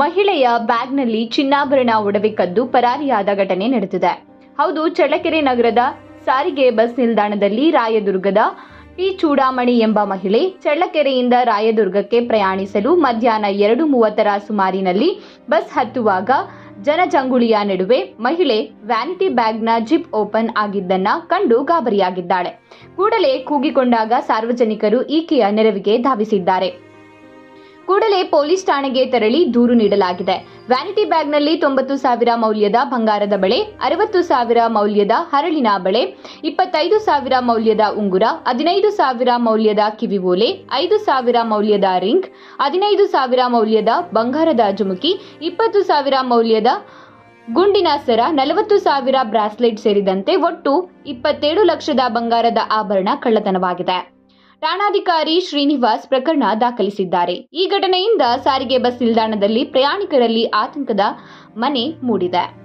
ಮಹಿಳೆಯ ಬ್ಯಾಗ್ನಲ್ಲಿ ಚಿನ್ನಾಭರಣ ಒಡವೆ ಕದ್ದು ಪರಾರಿಯಾದ ಘಟನೆ ನಡೆದಿದೆ. ಹೌದು, ಚಳ್ಳಕೆರೆ ನಗರದ ಸಾರಿಗೆ ಬಸ್ ನಿಲ್ದಾಣದಲ್ಲಿ ರಾಯದುರ್ಗದ ಪಿ ಚೂಡಾಮಣಿ ಎಂಬ ಮಹಿಳೆ ಚಳ್ಳಕೆರೆಯಿಂದ ರಾಯದುರ್ಗಕ್ಕೆ ಪ್ರಯಾಣಿಸಲು ಮಧ್ಯಾಹ್ನ ಎರಡು ಮೂವತ್ತರ ಸುಮಾರಿನಲ್ಲಿ ಬಸ್ ಹತ್ತುವಾಗ ಜನಜಂಗುಳಿಯ ನಡುವೆ ಮಹಿಳೆ ವ್ಯಾನಿಟಿ ಬ್ಯಾಗ್ನ ಜಿಪ್ ಓಪನ್ ಆಗಿದ್ದನ್ನ ಕಂಡು ಗಾಬರಿಯಾಗಿದ್ದಾಳೆ. ಕೂಡಲೇ ಕೂಗಿಕೊಂಡಾಗ ಸಾರ್ವಜನಿಕರು ಈಕೆಯ ನೆರವಿಗೆ ಧಾವಿಸಿದ್ದಾರೆ. ಕೂಡಲೇ ಪೊಲೀಸ್ ಠಾಣೆಗೆ ತೆರಳಿ ದೂರು ನೀಡಲಾಗಿದೆ. ವ್ಯಾನಿಟಿ ಬ್ಯಾಗ್ನಲ್ಲಿ ತೊಂಬತ್ತು ಸಾವಿರ ಮೌಲ್ಯದ ಬಂಗಾರದ ಬಳೆ, ಅರವತ್ತು ಸಾವಿರ ಮೌಲ್ಯದ ಹರಳಿನ ಬಳೆ, ಇಪ್ಪತ್ತೈದು ಸಾವಿರ ಮೌಲ್ಯದ ಉಂಗುರ, ಹದಿನೈದು ಸಾವಿರ ಮೌಲ್ಯದ ಕಿವಿ ಓಲೆ, ಐದು ಸಾವಿರ ಮೌಲ್ಯದ ರಿಂಗ್, ಹದಿನೈದು ಸಾವಿರ ಮೌಲ್ಯದ ಬಂಗಾರದ ಜುಮುಕಿ, ಇಪ್ಪತ್ತು ಸಾವಿರ ಮೌಲ್ಯದ ಗುಂಡಿನ ಸರ, ನಲವತ್ತು ಸಾವಿರ ಬ್ರಾಸ್ಲೆಟ್ ಸೇರಿದಂತೆ ಒಟ್ಟು ಇಪ್ಪತ್ತೇಳು ಲಕ್ಷದ ಬಂಗಾರದ ಆಭರಣ ಕಳ್ಳತನವಾಗಿದೆ. ಠಾಣಾಧಿಕಾರಿ ಶ್ರೀನಿವಾಸ್ ಪ್ರಕರಣ ದಾಖಲಿಸಿದ್ದಾರೆ. ಈ ಘಟನೆಯಿಂದ ಸಾರಿಗೆ ಬಸ್ ನಿಲ್ದಾಣದಲ್ಲಿ ಪ್ರಯಾಣಿಕರಲ್ಲಿ ಆತಂಕದ ಮನೆ ಮೂಡಿದೆ.